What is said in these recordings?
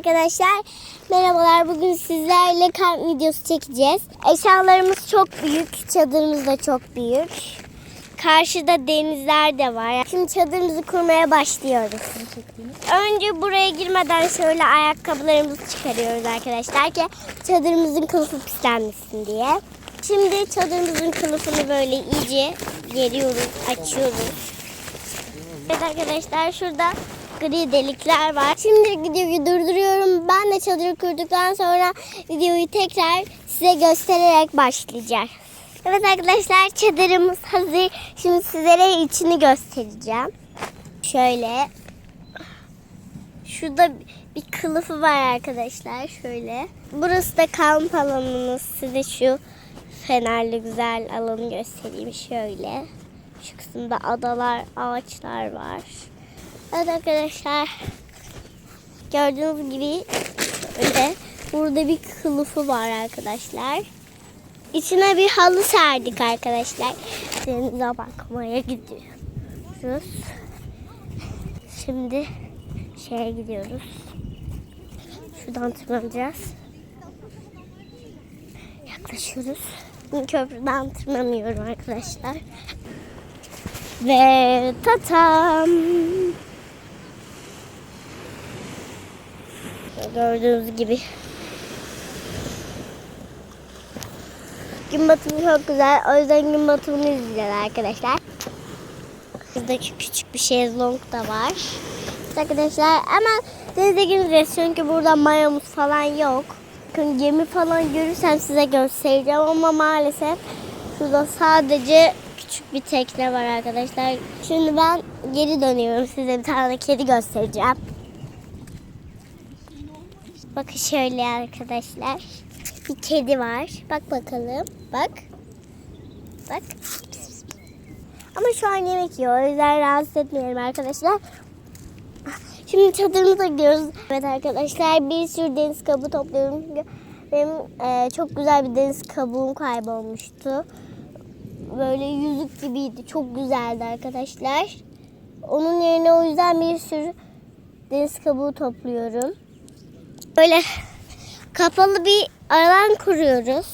arkadaşlar. Merhabalar. Bugün sizlerle kamp videosu çekeceğiz. Eşyalarımız çok büyük. Çadırımız da çok büyük. Karşıda denizler de var. Şimdi çadırımızı kurmaya başlıyoruz. Önce buraya girmeden şöyle ayakkabılarımızı çıkarıyoruz arkadaşlar ki çadırımızın kılıfı pislenmesin diye. Şimdi çadırımızın kılıfını böyle iyice geriyoruz, açıyoruz. Evet arkadaşlar şurada gri delikler var. Şimdi videoyu durduruyorum. Ben de çadırı kurduktan sonra videoyu tekrar size göstererek başlayacağım. Evet arkadaşlar çadırımız hazır. Şimdi sizlere içini göstereceğim. Şöyle. Şurada bir kılıfı var arkadaşlar. Şöyle. Burası da kamp alanımız. Size şu fenerli güzel alanı göstereyim. Şöyle. Şu kısımda adalar, ağaçlar var. Evet arkadaşlar. Gördüğünüz gibi öyle burada bir kılıfı var arkadaşlar. İçine bir halı serdik arkadaşlar. Denize bakmaya gidiyoruz. Şimdi şeye gidiyoruz. Şuradan tırmanacağız. Yaklaşıyoruz. Köprüden tırmanıyorum arkadaşlar. Ve tatam. Gördüğünüz gibi. Gün batımı çok güzel. O yüzden gün batımını izleyeceğiz arkadaşlar. Burada küçük bir şezlong da var. Arkadaşlar hemen denize gireceğiz çünkü burada mayamız falan yok. Bakın gemi falan görürsem size göstereceğim ama maalesef şurada sadece küçük bir tekne var arkadaşlar. Şimdi ben geri dönüyorum size bir tane kedi göstereceğim. Bakın şöyle arkadaşlar. Bir kedi var. Bak bakalım. Bak. Bak. Ama şu an yemek yiyor. O yüzden rahatsız etmeyelim arkadaşlar. Şimdi çadırımıza gidiyoruz. Evet arkadaşlar bir sürü deniz kabuğu topluyorum. Çünkü benim e, çok güzel bir deniz kabuğum kaybolmuştu. Böyle yüzük gibiydi. Çok güzeldi arkadaşlar. Onun yerine o yüzden bir sürü deniz kabuğu topluyorum. Böyle kapalı bir alan kuruyoruz.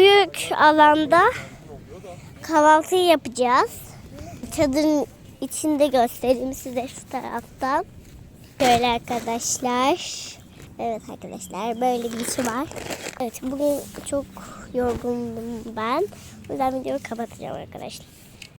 Büyük alanda kahvaltıyı yapacağız. Çadırın içinde göstereyim size şu taraftan. Şöyle arkadaşlar. Evet arkadaşlar böyle bir şey var. Evet bugün çok yorgundum ben. O yüzden videoyu kapatacağım arkadaşlar.